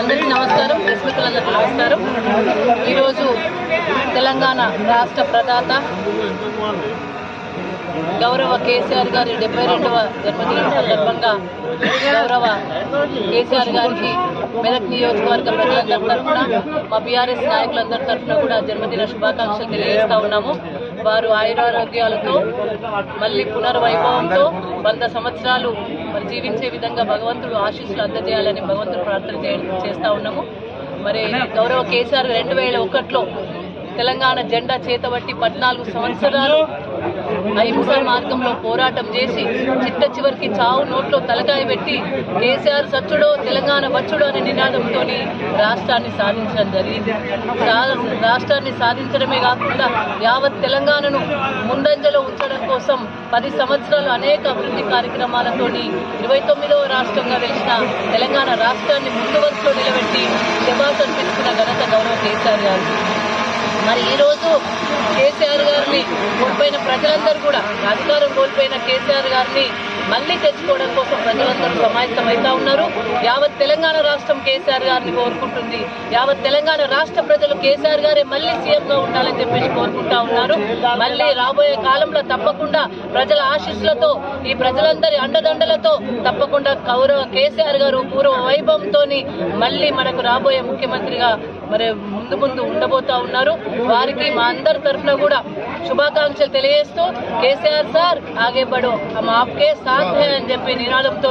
అందరికీ నమస్కారం. ప్రెస్ నమస్కారం. ఈరోజు తెలంగాణ రాష్ట్ర ప్రదాత గౌరవ కేసీఆర్ గారి డెబ్బై రెండవ జన్మదినం సందర్భంగా గౌరవ కేసీఆర్ గారికి మెదక్ నియోజకవర్గ ప్రజలందరి తరఫున మా బీఆర్ఎస్ నాయకులందరి తరఫున కూడా జన్మదిన శుభాకాంక్షలు తెలియజేస్తా ఉన్నాము. వారు ఆయురారోగ్యాలతో మళ్ళీ పునర్వైభవంతో వంద సంవత్సరాలు మరి జీవించే విధంగా భగవంతుడు ఆశీస్సులు అందజేయాలని భగవంతుడు ప్రార్థన చే- చేస్తా ఉన్నాము. మరి గౌరవ కేసీఆర్ రెండు వేల ఒకటిలో తెలంగాణ జెండా చేతబట్టి పద్నాలుగు సంవత్సరాలు అహింస మార్గంలో పోరాటం చేసి చిట్ట చివరికి చావు నోట్లో తలకాయ పెట్టి కేసీఆర్ సచ్చుడో తెలంగాణ వచ్చుడో అనే నినాదంతో రాష్ట్రాన్ని సాధించడం జరిగింది. రా- రాష్ట్రాన్ని సాధించడమే కాకుండా యావత్ తెలంగాణను ముందంజలో ఉంచడం కోసం పది సంవత్సరాలు అనేక అభివృద్ధి కార్యక్రమాలతో ఇరవై తొమ్మిదవ రాష్ట్రంగా వెలిసిన తెలంగాణ రాష్ట్రాన్ని ముందు వరుసలో నిలబెట్టి శబాసన్ ఘనత గౌరవ కేసీఆర్ గారు మరి ఈ రోజు కేసీఆర్ గారిని కోల్పోయిన ప్రజలందరూ కూడా అధికారం కోల్పోయిన కేసీఆర్ గారిని మళ్ళీ తెచ్చుకోవడం కోసం ప్రజలందరూ సమాయత్తం అవుతా ఉన్నారు. యావత్ తెలంగాణ రాష్ట్రం కేసీఆర్ గారిని కోరుకుంటుంది. యావత్ తెలంగాణ రాష్ట్ర ప్రజలు కేసీఆర్ గారే మళ్ళీ సీఎం గా ఉండాలని చెప్పేసి కోరుకుంటా ఉన్నారు. మళ్ళీ రాబోయే కాలంలో తప్పకుండా ప్రజల ఆశీస్సులతో ఈ ప్రజలందరి అండదండలతో తప్పకుండా కౌరవ కేసీఆర్ గారు పూర్వ వైభవంతో మళ్ళీ మనకు రాబోయే ముఖ్యమంత్రిగా మరి ముందు ముందు ఉండబోతా ఉన్నారు. వారికి మా అందరి తరఫున కూడా శుభాకాంక్షలు తెలియజేస్తూ కేసీఆర్ సార్ ఆగే బడో హమ్ ఆప్కే సాత్ అని చెప్పి నినాదంతో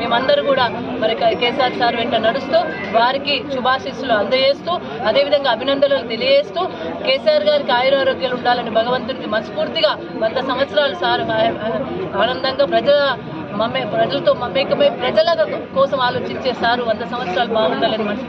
మేమందరూ కూడా మరి కేసీఆర్ సార్ వెంట నడుస్తూ వారికి శుభాశీస్సులు అందజేస్తూ అదేవిధంగా అభినందనలు తెలియజేస్తూ కేసీఆర్ గారికి ఆయురారోగ్యాలు ఉండాలని భగవంతునికి మనస్ఫూర్తిగా వంద సంవత్సరాలు సార్ ఆనందంగా ప్రజల మమ్మే ప్రజలతో మమ్మేకమై ప్రజల కోసం ఆలోచించే సారు వంద సంవత్సరాలు బాగుండాలని మనస్ఫూర్తి